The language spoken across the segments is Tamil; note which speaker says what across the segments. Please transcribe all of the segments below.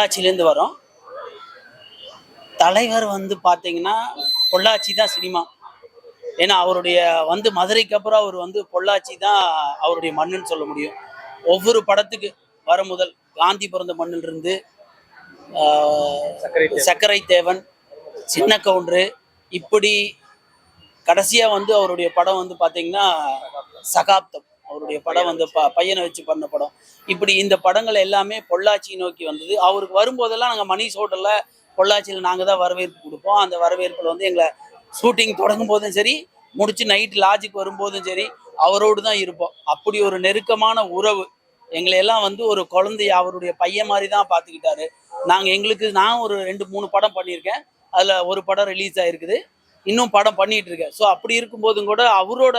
Speaker 1: பொள்ளாச்சியிலேருந்து வரோம். தலைவர் வந்து பார்த்தீங்கன்னா பொள்ளாச்சி தான் சினிமா. ஏன்னா அவருடைய வந்து மதுரைக்கு அப்புறம் அவர் வந்து பொள்ளாச்சி தான் அவருடைய மண்ணுன்னு சொல்ல முடியும். ஒவ்வொரு படத்துக்கு வர முதல் காந்தி பிறந்த மண்ணிலிருந்து.
Speaker 2: சர்க்கரை தேவன்.
Speaker 1: சின்ன கவுண்டரு இப்படி கடைசியாக வந்து அவருடைய படம் வந்து பார்த்தீங்கன்னா சகாப்தம். அவருடைய படம் வந்து ப பையனை வச்சு பண்ண படம். இப்படி இந்த படங்கள் எல்லாமே பொள்ளாச்சி நோக்கி வந்தது. அவருக்கு வரும்போதெல்லாம் நாங்கள் மணி ஹோட்டலில் பொள்ளாச்சியில் நாங்கள் தான் வரவேற்பு கொடுப்போம். அந்த வரவேற்பில் வந்து எங்களை ஷூட்டிங் தொடங்கும் போதும் சரி முடிச்சு நைட் லாஜுக்கு வரும்போதும் சரி அவரோடு தான் இருப்போம். அப்படி ஒரு நெருக்கமான உறவு எங்களை எல்லாம் வந்து ஒரு குழந்தைய அவருடைய பையன் மாதிரி தான் பார்த்துக்கிட்டாரு. நாங்கள் எங்களுக்கு நான் ஒரு ரெண்டு மூணு படம் பண்ணியிருக்கேன். அதில் ஒரு படம் ரிலீஸ் ஆகிருக்குது இன்னும் படம் பண்ணிகிட்டு இருக்கேன். ஸோ அப்படி இருக்கும்போதும் கூட அவரோட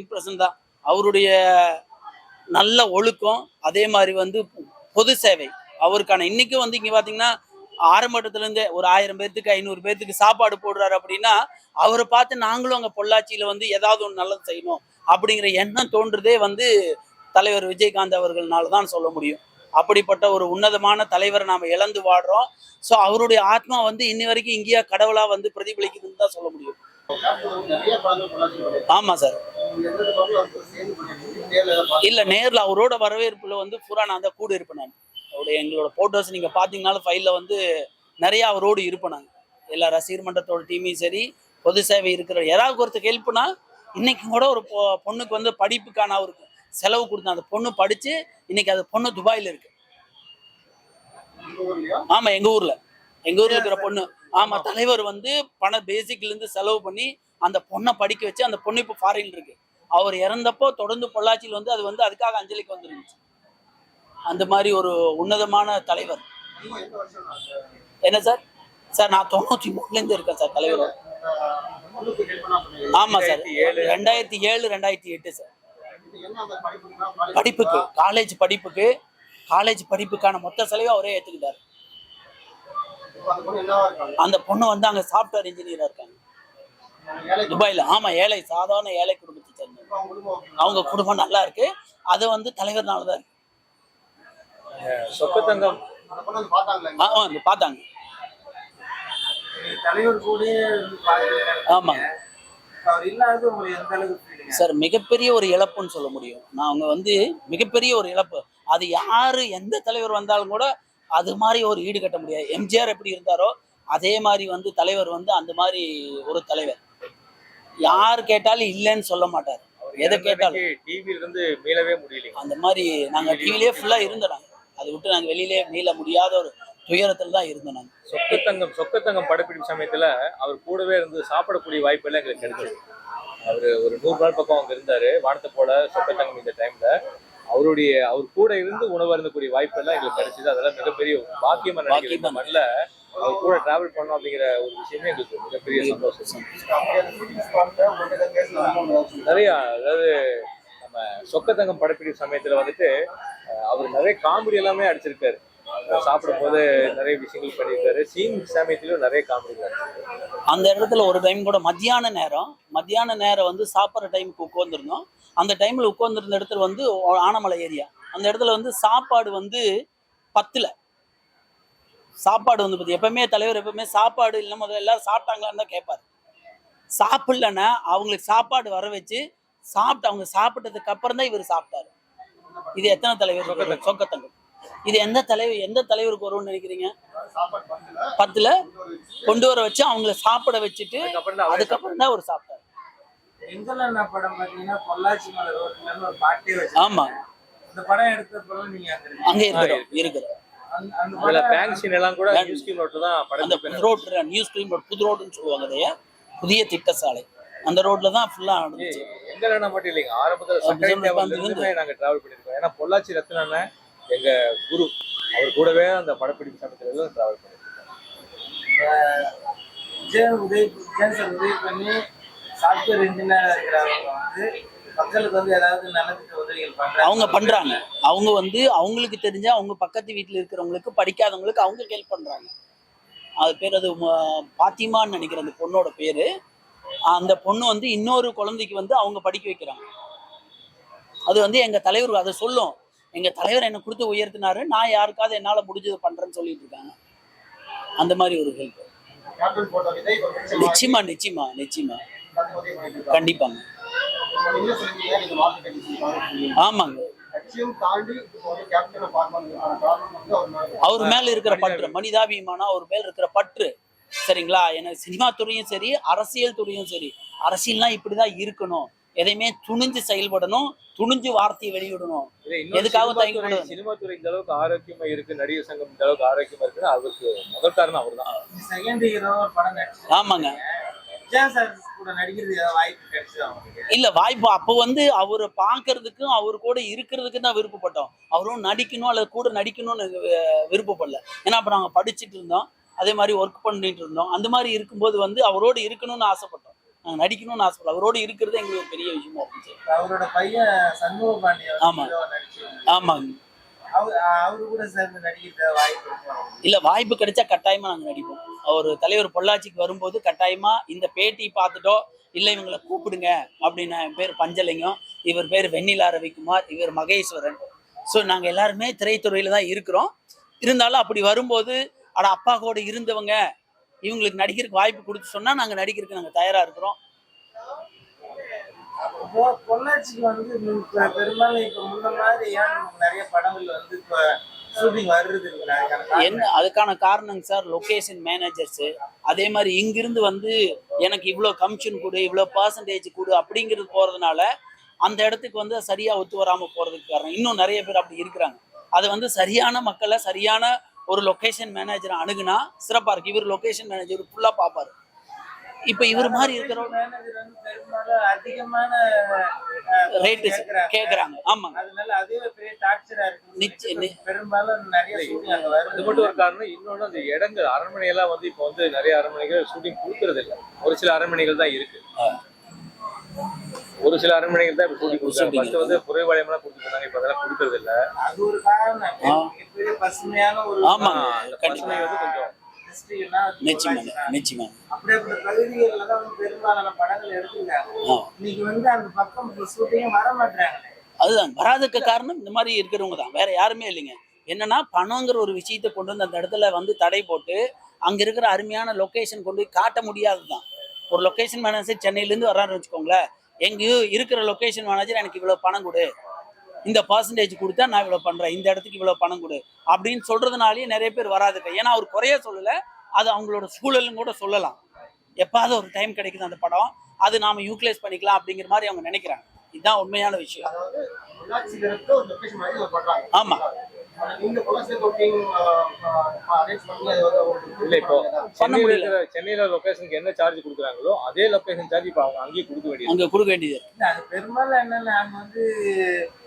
Speaker 1: இம்ப்ரெஷன் தான். அவருடைய நல்ல ஒழுக்கம் அதே மாதிரி வந்து பொது சேவை. அவருக்கான இன்னைக்கும் வந்து இங்கே பார்த்தீங்கன்னா ஆரம்பத்துலேருந்தே ஒரு ஆயிரம் பேர்த்துக்கு ஐநூறு பேர்த்துக்கு சாப்பாடு போடுறாரு அப்படின்னா அவரை பார்த்து நாங்களும் அங்கே பொள்ளாச்சியில் வந்து ஏதாவது ஒன்று நல்லது செய்யணும் அப்படிங்கிற எண்ணம் தோன்றுதே வந்து தலைவர் விஜயகாந்த் அவர்கள்னால தான் சொல்ல முடியும். அப்படிப்பட்ட ஒரு உன்னதமான தலைவரை நாம் இழந்து வாடுறோம். ஸோ அவருடைய ஆத்மா வந்து இன்னி வரைக்கும் இங்கேயா கடவுளா வந்து பிரதிபலிக்குதுன்னு தான் சொல்ல முடியும். ஆமா சார். இல்ல நேர்ல அவரோட வரவேற்புல வந்து பூரா நான் தான் கூட இருப்பேன் நான். அவருடைய எங்களோட போட்டோஸ் நீங்க பாத்தீங்கன்னாலும் ஃபைல்ல வந்து நிறைய அவரோடு இருப்பேன் நாங்க எல்லா ரசிகர் மன்றத்தோட டீமையும் சரி பொது சேவை இருக்கிற யாராவது ஒருத்தர் ஹெல்ப்னா இன்னைக்கு கூட ஒரு பொ- பொண்ணுக்கு வந்து படிப்புக்கான அவருக்கு செலவு கொடுத்தேன். அந்த பொண்ணு படிச்சு இன்னைக்கு அது பொண்ணு துபாயில இருக்கு? ஆமா எங்க ஊர்ல. எங்க ஊர்ல இருக்கிற பொண்ணு. ஆமா தலைவர் வந்து பண பேசிக்ல இருந்து செலவு பண்ணி அந்த பொண்ணை படிக்க வச்சு அந்த பொண்ணு இப்போ ஃபாரின் இருக்கு. அவர் இறந்தப்போ தொடர்ந்து பொள்ளாச்சியில் வந்து அது வந்து அதுக்காக அஞ்சலிக்கு வந்துருந்துச்சு. அந்த மாதிரி ஒரு உன்னதமான தலைவர். என்ன சார்? சார் நான் தொண்ணூத்தி மூணுல இருந்து இருக்கேன் சார் தலைவர்.
Speaker 3: அந்த பொண்ணுக்கு help பண்ணா பண்ணுவீங்க.
Speaker 1: ஆமா சார்.
Speaker 2: 2007.
Speaker 1: ரெண்டாயிரத்தி ஏழு ரெண்டாயிரத்தி எட்டு சார். படிப்புக்கு காலேஜ் படிப்புக்கு காலேஜ் படிப்புக்கான மொத்த செலவையும் அவரே ஏத்துக்கிட்டாரு.
Speaker 3: இப்ப அந்த பொண்ணு
Speaker 1: வந்து அங்க சாஃப்ட்வேர் இன்ஜினியரா இருக்காங்க. துபாயில ஆமா ஏழை சாதாரண ஏழை குடும்பத்தை சேர்ந்தவங்க.
Speaker 3: இப்ப அவங்க குடும்பம்
Speaker 1: நல்லா இருக்கு. அது வந்து தலைவர்னால தான்
Speaker 2: சொக்கத்தங்கம்
Speaker 1: பார்த்தாங்க. ஆமாங்க.
Speaker 4: அவர் இல்லாதது உங்களுக்கு எந்த அளவுக்கு ஃபீலிங்
Speaker 1: சார் மிகப்பெரிய ஒரு இழப்புன்னு சொல்ல முடியும். நான் அவங்க வந்து மிகப்பெரிய ஒரு இழப்பு. அது யாரு எந்த தலைவர் வந்தாலும் கூட அது மாதிரி ஒரு ஈடு கட்ட முடியாது. எம்ஜிஆர் எப்படி இருந்தாரோ அதே மாதிரி வந்து தலைவர் வந்து அந்த மாதிரி ஒரு தலைவர். யார் கேட்டாலும் இல்லைன்னு சொல்ல மாட்டார். எதை கேட்டாலும்.
Speaker 2: டிவில இருந்து மீளவே முடியலைங்க.
Speaker 1: அந்த மாதிரி நாங்க டிவிலேயே ஃபுல்லா இருந்தோம் அதை விட்டு நாங்க வெளியிலே மீள முடியாத ஒரு துயரத்துல தான் இருந்தோம் நாங்க.
Speaker 2: சொக்கத்தங்கம் சொக்கத்தங்கம் படப்பிடிப்பு சமயத்துல அவர் கூடவே இருந்து சாப்பிடக்கூடிய வாய்ப்பு எல்லாம் எங்களுக்கு கிடைச்சது. அவரு ஒரு நூறு நாள் பக்கம் அங்க இருந்தாரு வானத்தை போல சொக்கத்தங்கம் இந்த டைம்ல அவருடைய அவர் கூட இருந்து உணவு அருந்தக்கூடிய வாய்ப்பு எல்லாம் எங்களுக்கு கிடைச்சது. அதெல்லாம் மிகப்பரிய பாக்கியமா நினைக்கிறேன். இந்த
Speaker 1: பாக்கியமா.
Speaker 2: மண்ணில் அவர் கூட டிராவல் பண்ணோம் அப்படிங்கிற ஒரு விஷயமே எங்களுக்கு மிகப்பெரிய சந்தோஷம். நிறைய அதாவது நம்ம சொக்கத்தங்கம் படப்பிடிப்பு சமயத்துல வந்துட்டு அவர் நிறைய காமெடி எல்லாமே அடிச்சிருக்காரு. அஹ், சாப்பிடும் போது நிறைய விஷயங்கள் பண்ணியிருக்காரு. சீன் சமயத்திலும் நிறைய காமெடி
Speaker 1: அந்த இடத்துல ஒரு டைம் கூட மத்தியான நேரம் மத்தியான நேரம் வந்து சாப்பிட்ற டைமுக்கு உட்காந்துருந்தோம் அந்த டைம்ல உட்காந்துருந்த இடத்துல வந்து ஆனமலை ஏரியா. அந்த இடத்துல வந்து சாப்பாடு வந்து பத்துல. சாப்பாடு வந்து பத்தி. எப்பவுமே தலைவர் எப்பவுமே சாப்பாடு இல்லை முதல்ல எல்லாரும் சாப்பிட்டாங்களான்னு தான் கேட்பாரு. சாப்பிடலன்னா அவங்களுக்கு சாப்பாடு வர வச்சு சாப்பிட்டு அவங்க சாப்பிட்டதுக்கு அப்புறம் தான் இவர் சாப்பிட்டாரு. இது எத்தனை தலைவர்?
Speaker 2: சொக்கத்தங்கம்.
Speaker 1: இது எந்த தலைவர் எந்த தலைவருக்கு வரும்னு நினைக்கிறீங்க?
Speaker 3: பத்துல
Speaker 1: கொண்டு வர வச்சு அவங்கள சாப்பிட வச்சுட்டு
Speaker 2: அதுக்கப்புறம் தான்
Speaker 1: சாப்பிட்டாரு.
Speaker 4: ஒரு பாட்டே வச்சு
Speaker 1: ஆமா.
Speaker 4: அந்த படம் எடுத்த நீங்க அங்க
Speaker 1: இருக்கிறோம் இருக்கிறோம். புது ரோடுன்னு சொல்லுவாங்க புதிய திட்ட சாலை அந்த ரோட்ல தான் ஃபுல்லா நடந்துச்சு.
Speaker 2: எங்க மட்டும் இல்லைங்க ஆரம்பத்துல நாங்க டிராவல் பண்ணிருக்கோம். ஏன்னா பொள்ளாச்சி ரத்னான எங்க குரு அவர் கூடவே அந்த படப்பிடிப்பு சமயத்துல எல்லாம் டிராவல்
Speaker 4: விஜய் உதவி விஜய் சார் உதவி பண்ணி சாஃப்ட்வேர் இன்ஜினியரா இருக்கிறவங்க வந்து மக்களுக்கு வந்து ஏதாவது நலத்திட்ட உதவிகள் பண்றாங்க
Speaker 1: அவங்க பண்றாங்க. அவங்க வந்து அவங்களுக்கு தெரிஞ்ச அவங்க பக்கத்து வீட்டுல இருக்கிறவங்களுக்கு படிக்காதவங்களுக்கு அவங்க ஹெல்ப் பண்றாங்க. அது பேர் அது பாத்திமான்னு நினைக்கிற அந்த பொண்ணோட பேரு. அந்த பொண்ணு வந்து இன்னொரு குழந்தைக்கு வந்து அவங்க படிக்க வைக்கிறாங்க. அது வந்து எங்க தலைவர் அதை சொல்லும். எங்க தலைவர் என்னை கொடுத்து உயர்த்தினாரு. நான் யாருக்காவது என்னால முடிஞ்சது பண்றேன்னு சொல்லிட்டு இருக்காங்க. அந்த மாதிரி ஒரு ஹெல்ப் நிச்சயமா நிச்சயமா நிச்சயமா. கண்டிப்பாங்க. ஆமாங்க.
Speaker 3: அவர் மேல
Speaker 1: இருக்கிற பற்று மனிதாபிமானம் அவர் மேல இருக்கிற பற்று. சரிங்களா? எனக்கு சினிமா துறையும் சரி அரசியல் துறையும் சரி. அரசியல்னா இப்படிதான் இருக்கணும். எதையுமே துணிஞ்சு செயல்படணும் துணிஞ்சு வார்த்தையை வெளியிடணும். எதுக்காக
Speaker 2: சினிமா
Speaker 1: தயங்க?
Speaker 2: சினிமா துறை இந்த அளவுக்கு ஆரோக்கியமா இருக்கு நடிகர் சங்கம் இந்த அளவுக்கு ஆரோக்கியமா இருக்குன்னு அவருக்கு முதல் காரணம் அவர்தான்.
Speaker 4: செகண்ட் ஹீரோ ஒரு படம் நடிச்சு
Speaker 1: ஆமாங்க. இல்ல வாய்ப்பு அப்போ வந்து அவரை பார்க்கறதுக்கும் அவர் கூட இருக்கிறதுக்கு தான் விருப்பப்பட்டோம். அவரும் நடிக்கணும் அல்லது கூட நடிக்கணும்னு விருப்பப்படல. ஏன்னா அப்ப நாங்க படிச்சுட்டு இருந்தோம். அதே மாதிரி ஒர்க் பண்ணிட்டு இருந்தோம். அந்த மாதிரி இருக்கும்போது வந்து அவரோடு இருக்கணும்னு ஆசைப்பட்டோம். நாங்க நடிக்கணும்னு ஆசைப்பட்டோம் அவரோடு இருக்கிறது எங்களுக்கு ஒரு பெரிய விஷயமா இருந்துச்சு
Speaker 4: அவரோட பையன் சண்முக பாண்டியன்
Speaker 1: ஆமா.
Speaker 4: நடிச்சு
Speaker 1: ஆமாங்க.
Speaker 4: அவர் கூட சேர்ந்து நடிக்கிறது வாய்ப்பு
Speaker 1: இல்ல வாய்ப்பு கிடைச்சா கட்டாயமா நாங்க நடிப்போம். அவர் தலைவர் பொள்ளாச்சிக்கு வரும்போது கட்டாயமா இந்த பேட்டி பார்த்துட்டோ இல்ல இவங்களை கூப்பிடுங்க அப்படின்னு என் பேர் பஞ்சலிங்கம் இவர் பேர் வெண்ணிலா ரவிக்குமார் இவர் மகேஸ்வரன். ஸோ நாங்க எல்லாருமே திரைத்துறையில தான் இருக்கிறோம். இருந்தாலும் அப்படி வரும்போது அட அப்பா கூட இருந்தவங்க இவங்களுக்கு நடிக்கிறதுக்கு வாய்ப்பு கொடுத்து சொன்னா நாங்க நடிக்கிறதுக்கு நாங்க தயாரா இருக்கிறோம்.
Speaker 4: இப்போ பொள்ளாச்சிக்கு வந்து இப்ப பெரும்பாலும் இப்ப முன்ன மாதிரி ஏன் நமக்கு நிறைய படங்கள் வந்து இப்ப ஷூட்டிங் வர்றது இல்லை அதுக்கான காரணம்
Speaker 1: என்ன? அதுக்கான காரணங்க சார் லொகேஷன் மேனேஜர்ஸ் அதே மாதிரி இங்கிருந்து வந்து எனக்கு இவ்வளோ கமிஷன் கொடு இவ்வளோ பர்சன்டேஜ் கொடு அப்படிங்கிறது போறதுனால அந்த இடத்துக்கு வந்து சரியா ஒத்து வராம போறதுக்கு காரணம். இன்னும் நிறைய பேர் அப்படி இருக்கிறாங்க. அது வந்து சரியான மக்களை சரியான ஒரு லொகேஷன் மேனேஜரை அணுகுனா சிறப்பா இருக்கு. இவர் லொகேஷன் மேனேஜர் ஃபுல்லா பார்ப்பாரு. இப்போ இவர் மாதிரி இருக்கிறவங்க
Speaker 4: அதிகமான
Speaker 1: ரேட்டு. கேட்குறாங்க ஆமாங்க.
Speaker 4: அதனால அதுவே பெரிய பெரும்பாலும் நிறைய ஷூட்டிங் அங்க
Speaker 2: அது மட்டும் ஒரு காரணம். இன்னொன்னு அந்த இடங்கள் அரண்மனை எல்லாம் வந்து இப்போ வந்து நிறைய அரண்மனைகள் ஷூட்டிங் கொடுக்கறது இல்ல ஒரு சில அரண்மனைகள் தான் இருக்கு. ஒரு சில அரண்மனைகள் தான் இப்போ கொடுக்குறாங்க.
Speaker 1: Shooting.
Speaker 2: ஃபர்ஸ்ட் வந்து குறைவாளையம்லாம் கொடுத்துருந்தாங்க இப்போ அதெல்லாம் கொடுக்கறது இல்ல.
Speaker 4: அது ஒரு காரணம். பசுமையான ஒரு
Speaker 1: கண்டிப்பா
Speaker 2: பசுமை வந்து கொஞ்சம்
Speaker 4: அப்படிப்பட்ட பகுதிகளில் தான் வந்து பெரும்பாலான படங்கள் எடுத்துருக்காங்க இன்னைக்கு வந்து அந்த பக்கம் ஷூட்டிங் வர மாட்டாங்களே
Speaker 1: அதுதான். வராததுக்கு காரணம் இந்த மாதிரி இருக்கிறவங்க தான். வேற யாருமே இல்லைங்க. என்னன்னா பணங்கிற ஒரு விஷயத்தை கொண்டு வந்து அந்த இடத்துல வந்து தடை போட்டு அங்க இருக்கிற அருமையான லொகேஷன் கொண்டு போய் காட்ட முடியாது தான் ஒரு லொகேஷன் மேனேஜர் சென்னையிலேருந்து வர்றாருன்னு வச்சுக்கோங்களேன். எங்கேயோ இருக்கிற லொகேஷன் மேனேஜர் எனக்கு இவ்வளோ பணம் கொடு. இந்த பர்சன்டேஜ் கொடுத்தா நான் இவ்வளோ பண்ணுறேன் இந்த இடத்துக்கு இவ்வளோ பணம் கொடு. அப்படின்னு சொல்றதுனாலேயே நிறைய பேர் வராதுங்க. ஏன்னா அவர் குறைய சொல்லலை. அது அவங்களோட சூழலும் கூட சொல்லலாம். எப்பாவது ஒரு டைம் கிடைக்குது அந்த படம். அது நாம யூட்டிலைஸ் பண்ணிக்கலாம் அப்படிங்கிற மாதிரி அவங்க நினைக்கிறாங்க. இதுதான் உண்மையான விஷயம்.
Speaker 3: அதாவது வந்து அவங்களுக்கு
Speaker 2: இல்ல இப்போ
Speaker 1: பண்ண
Speaker 2: சென்னையில சென்னையில லொகேஷனுக்கு என்ன சார்ஜ் கொடுக்குறாங்களோ அதே லொகேஷன் சார்ஜ் இப்போ அவங்க அங்கேயே கொடுக்க வேண்டியது
Speaker 1: அங்க கொடுக்க வேண்டியது
Speaker 4: இல்ல, அது பெரும்பாலும் என்னன்னா நாங்க வந்து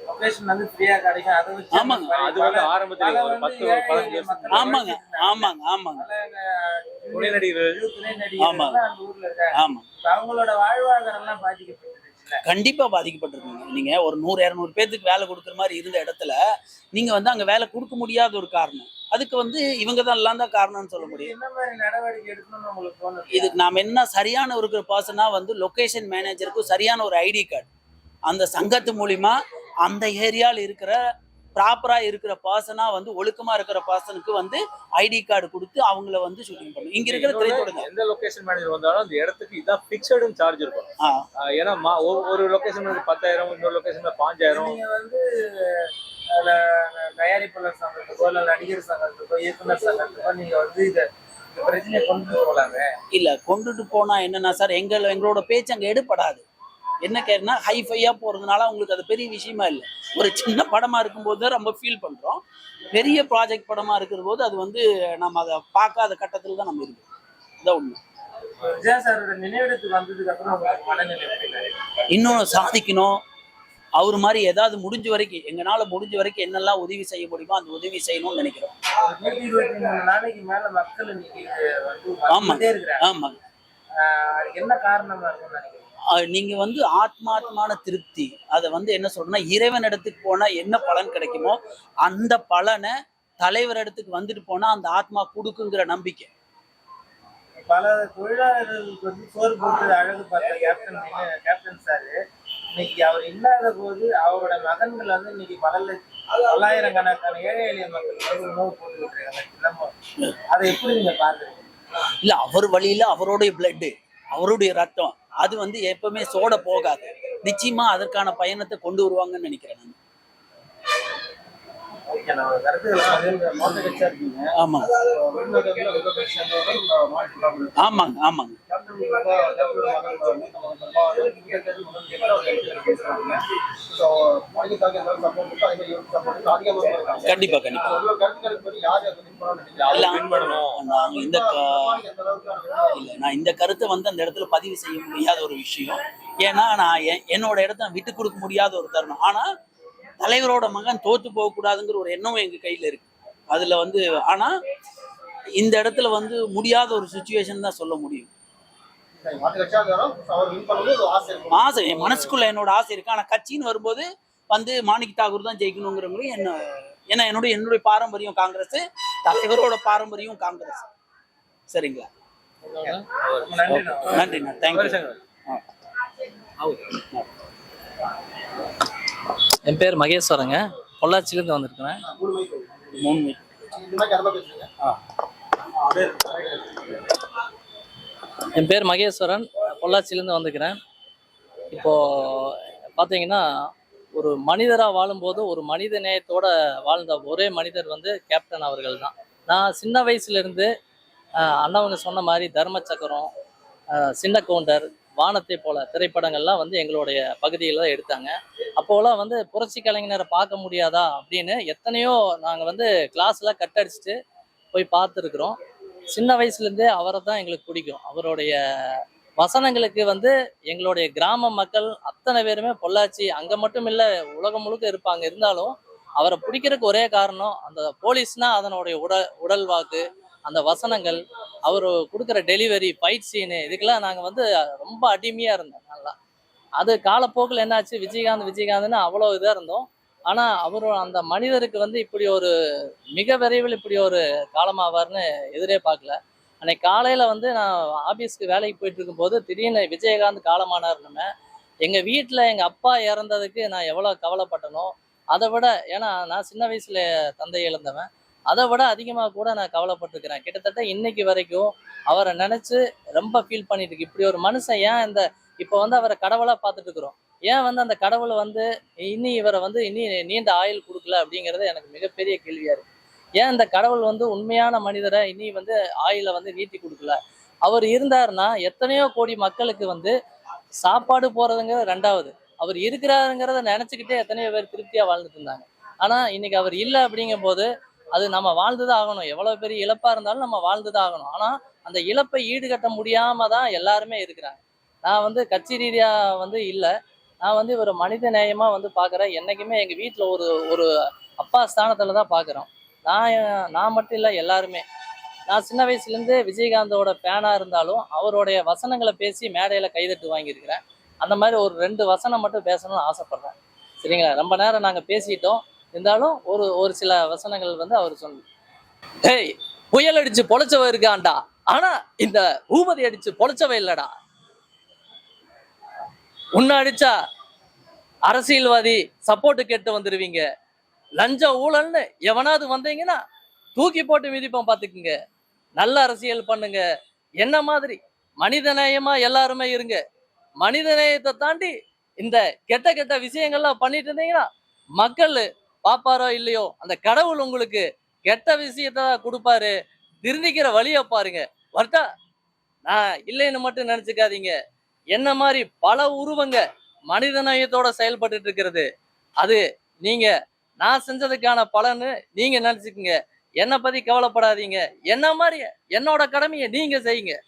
Speaker 4: லொகேஷன் வந்து ஃப்ரீயா கிடைக்கும். அதை வச்சு
Speaker 1: ஆமாங்க.
Speaker 2: அது வந்து ஆரம்பத்துல ஒரு பத்து, பதினஞ்சு
Speaker 1: ஆமாங்க ஆமாங்க ஆமாங்க.
Speaker 2: துணை நடிகர்கள்
Speaker 4: துணை நடிகர்கள்
Speaker 1: ஆமாங்க.
Speaker 4: ஊர்ல இருக்காங்க.
Speaker 1: ஆமா
Speaker 4: அவங்களோட வாழ்வாதாரம் எல்லாம் பாதிக்கப்பட்டுருச்சுல
Speaker 1: கண்டிப்பா பாதிக்கப்பட்டிருக்கீங்க. நீங்க ஒரு நூறு இரநூறு பேத்துக்கு வேலை கொடுக்குற மாதிரி இருந்த இடத்துல நீங்க வந்து அங்க வேலை கொடுக்க முடியாத ஒரு காரணம். அதுக்கு வந்து இவங்க தான் எல்லாம் தான் காரணம்னு சொல்ல முடியும். இதுக்கு நாம என்ன சரியான ஒரு பர்சனா வந்து லொகேஷன் மேனேஜருக்கு சரியான ஒரு ஐடி கார்டு. அந்த சங்கத்து மூலியமா அந்த ஏரியால இருக்கிற ப்ராப்பரா இருக்கிற பர்சனா வந்து ஒழுக்கமா இருக்கிற பர்சனுக்கு வந்து ஐடி கார்டு கொடுத்து அவங்கள வந்து ஷூட்டிங் பண்ணணும். இங்க இருக்கிற திரைத்துறை
Speaker 2: எந்த லொகேஷன் மேனேஜர் வந்தாலும் அந்த இடத்துக்கு இதான் பிக்சடும் சார்ஜ் இருக்கும். ஏன்னா மா- ஒரு- வந்து பத்தாயிரம் இன்னொரு லொகேஷன்ல பாஞ்சாயிரம்.
Speaker 4: நீங்க வந்து அதுல தயாரிப்பாளர் சங்கத்துக்கோ இல்ல நடிகர் சங்கத்துக்கோ இயக்குனர் சங்கத்துக்கோ நீங்க வந்து இத பிரச்சனையை கொண்டு போகலாங்க
Speaker 1: இல்ல கொண்டுட்டு போனா என்னன்னா சார் எங்க எங்களோட பேச்சு அங்க எடுப்படாது. என்ன கேட்டா ஹை ஃபையா போறதுனால உங்களுக்கு அது பெரிய விஷயமா இல்லை. ஒரு சின்ன படமா இருக்கும்போது ரொம்ப ஃபீல் பண்றோம். பெரிய ப்ராஜெக்ட் படமா இருக்கிற போது அது வந்து நம்ம அதை பார்க்காத கட்டத்துல தான் நம்ம இருக்கோம். அதான் உண்மை? இன்னும் சாதிக்கணும். அவர் மாதிரி ஏதாவது முடிஞ்ச வரைக்கும் எங்களால முடிஞ்ச வரைக்கும் என்னெல்லாம் உதவி செய்ய முடியுமோ அந்த உதவி செய்யணும்னு நினைக்கிறோம். ஆமா.
Speaker 4: அதுக்கு என்ன காரணமா இருக்கும்னு நினைக்கிறீங்க?
Speaker 1: நீங்க வந்து ஆத்மாத்மான திருப்தி. அதை வந்து என்ன சொல்றேன்னா இறைவன் இடத்துக்கு போனா என்ன பலன் கிடைக்குமோ அந்த பலனை தலைவர் இடத்துக்கு வந்துட்டு போனா அந்த ஆத்மா கொடுக்குங்கிற நம்பிக்கை.
Speaker 4: பல தொழிலாளர்களுக்கு வந்து சோறு போட்டு அழகு பார்த்த கேப்டன் கேப்டன் சார் இன்னைக்கு அவர் இல்லாத போது அவரோட மகன்கள் வந்து இன்னைக்கு பல லட்ச- பல்லாயிரம் கணக்கான ஏழை எளிய வந்து உணவு போட்டுக்கிட்டு இருக்காங்க அதை எப்படி நீங்க பாக்குறீங்க
Speaker 1: இல்ல அவர் வழியில அவருடைய பிளட்டு அவருடைய ரத்தம் அது வந்து எப்பவுமே சோட போகாது. நிச்சயமா அதற்கான பயணத்தை கொண்டு வருவாங்கன்னு நினைக்கிறேன் நான். ஆமாங்க ஆமாங்க. கண்டிப்பா கண்டிப்பா. நான் இந்த இல்ல நான் இந்த கருத்தை வந்து அந்த இடத்துல பதிவு செய்ய முடியாத ஒரு விஷயம். ஏன்னா நான் என்- என்னோட இடத்த விட்டு கொடுக்க முடியாத ஒரு தருணம். ஆனா தலைவரோட மகன் தோத்து போக கூடாதுங்கிற ஒரு எண்ணம் எங்க கையில இருக்கு. அதுல வந்து ஆனா இந்த இடத்துல வந்து முடியாத ஒரு சுச்சுவேஷன் தான் சொல்ல முடியும்.
Speaker 3: ஆசை
Speaker 1: என் மனசுக்குள்ள என்னோட ஆசை இருக்கு. ஆனா கட்சின்னு வரும்போது வந்து மாணிக் தாகூர் தான் ஜெயிக்கணுங்கிறவங்க என்ன ஏன்னா என்னுடைய என்னுடைய பாரம்பரியம் காங்கிரஸ் தலைவரோட பாரம்பரியம் காங்கிரஸ். சரிங்களா? நன்றிண்ணா தேங்க்யூ.
Speaker 5: என் பேர் மகேஸ்வரங்க. பொள்ளாச்சியிலேருந்து வந்திருக்கிறேன்.
Speaker 3: மூணு
Speaker 5: என் பேர் மகேஸ்வரன். பொள்ளாச்சியிலேருந்து வந்திருக்கிறேன். இப்போது பார்த்தீங்கன்னா ஒரு மனிதராக வாழும்போது ஒரு மனித நேயத்தோட வாழ்ந்த ஒரே மனிதர் வந்து கேப்டன் அவர்கள் தான் நான் சின்ன வயசுலேருந்து அண்ணவங்க சொன்ன மாதிரி தர்ம சக்கரம் சின்ன கவுண்டர் வானத்தை போல திரைப்படங்கள்லாம் வந்து எங்களுடைய பகுதியில் தான் எடுத்தாங்க. அப்போலாம் வந்து புரட்சி கலைஞரை பார்க்க முடியாதா அப்படின்னு எத்தனையோ நாங்கள் வந்து கிளாஸ்லாம் கட் அடிச்சுட்டு போய் பார்த்துருக்குறோம். சின்ன வயசுலேருந்தே அவரை தான் எங்களுக்கு பிடிக்கும். அவருடைய வசனங்களுக்கு வந்து எங்களுடைய கிராம மக்கள் அத்தனை பேருமே பொள்ளாச்சி அங்கே மட்டும் இல்லை உலகம் முழுக்க இருப்பாங்க. இருந்தாலும் அவரை பிடிக்கிறதுக்கு ஒரே காரணம் அந்த போலீஸ்னா அதனுடைய உடல் உடல் வாக்கு அந்த வசனங்கள் அவர் கொடுக்குற டெலிவரி ஃபைட் சீனு இதுக்கெல்லாம் நாங்கள் வந்து ரொம்ப அடிமையாக இருந்தோம். நல்லா. அது காலப்போக்கில் என்னாச்சு? விஜயகாந்த் விஜயகாந்த்னு அவ்வளோ இதாக இருந்தோம். ஆனால் அவர் அந்த மனிதருக்கு வந்து இப்படி ஒரு மிக விரைவில் இப்படி ஒரு காலமாவார்னு எதிரே பார்க்கல. அன்னைக்கு காலையில் வந்து நான் ஆஃபீஸ்க்கு வேலைக்கு போயிட்டு இருக்கும்போது திடீர்னு விஜயகாந்த் காலமானார்னுமே எங்கள் வீட்டில் எங்கள் அப்பா இறந்ததுக்கு நான் எவ்வளோ கவலைப்பட்டனோ அதை விட ஏன்னா நான் சின்ன வயசில் தந்தை இழந்தவன். அதை விட அதிகமாக கூட நான் கவலைப்பட்டிருக்கிறேன். கிட்டத்தட்ட இன்னைக்கு வரைக்கும் அவரை நினச்சி ரொம்ப ஃபீல் பண்ணிட்டு இருக்கு. இப்படி ஒரு மனுஷன் ஏன் இந்த இப்போ வந்து அவரை கடவுளாக பார்த்துட்டு இருக்கிறோம் ஏன் வந்து அந்த கடவுளை வந்து இனி இவரை வந்து இனி நீண்ட ஆயுள் கொடுக்கல அப்படிங்கிறது எனக்கு மிகப்பெரிய கேள்வியாக இருக்கு. ஏன் இந்த கடவுள் வந்து உண்மையான மனிதரை இனி வந்து ஆயுளை வந்து நீட்டி கொடுக்கல? அவர் இருந்தாருன்னா எத்தனையோ கோடி மக்களுக்கு வந்து சாப்பாடு போறதுங்கிறது ரெண்டாவது. அவர் இருக்கிறாருங்கிறத நினச்சிக்கிட்டே எத்தனையோ பேர் திருப்தியாக வாழ்ந்துட்டு இருந்தாங்க. ஆனால் இன்னைக்கு அவர் இல்லை அப்படிங்கும் போது அது நம்ம வாழ்ந்துதான் ஆகணும். எவ்வளோ பெரிய இழப்பாக இருந்தாலும் நம்ம வாழ்ந்துதான் ஆகணும். ஆனால் அந்த இழப்பை ஈடுகட்ட முடியாம தான் எல்லாருமே இருக்கிறாங்க. நான் வந்து கட்சி ரீதியாக வந்து இல்லை. நான் வந்து இவர் மனித நேயமாக வந்து பார்க்குறேன் என்றைக்குமே எங்கள் வீட்டில் ஒரு ஒரு அப்பா ஸ்தானத்தில் தான் பார்க்குறோம் நான் நான் மட்டும் இல்லை எல்லாருமே. நான் சின்ன வயசுலேருந்து விஜயகாந்தோட ஃபேனாக இருந்தாலும் அவருடைய வசனங்களை பேசி மேடையில் கைதட்டு வாங்கியிருக்கிறேன். அந்த மாதிரி ஒரு ரெண்டு வசனம் மட்டும் பேசணும்னு ஆசைப்பட்றேன். சரிங்களா? ரொம்ப நேரம் நாங்கள் பேசிட்டோம். இருந்தாலும் ஒரு ஒரு சில வசனங்கள் வந்து அவர் சொன்ன ஏய் புயல் அடிச்சு பொழைச்சவ இருக்கான்டா. ஆனா இந்த பூபதி அடிச்சு பொழைச்சவ இல்லடா. உன்னை அடிச்சா அரசியல்வாதி சப்போர்ட்டு கேட்டு வந்துடுவீங்க லஞ்சம் ஊழல்னு எவனாவது வந்தீங்கன்னா தூக்கி போட்டு மிதிப்போம் பார்த்துக்குங்க நல்ல அரசியல் பண்ணுங்க. என்ன மாதிரி? மனிதநேயமா எல்லாருமே இருங்க. மனிதநேயத்தை தாண்டி இந்த கெட்ட கெட்ட விஷயங்கள்லாம் பண்ணிட்டு இருந்தீங்கன்னா மக்கள் பாப்பாரோ இல்லையோ அந்த கடவுள் உங்களுக்கு கெட்ட விஷயத்த தான் கொடுப்பாரு. திருந்திக்கிற வழியை பாருங்க. வரட்டா நான் இல்லைன்னு மட்டும் நினச்சிக்காதீங்க. என்ன மாதிரி பல உருவங்க மனிதநேயத்தோட செயல்பட்டுட்டு இருக்கிறது. அது நீங்க நான் செஞ்சதுக்கான பலன்னு நீங்க நினைச்சுக்குங்க. என்னை பத்தி கவலைப்படாதீங்க. என்ன மாதிரி என்னோட கடமையை நீங்க செய்யுங்க.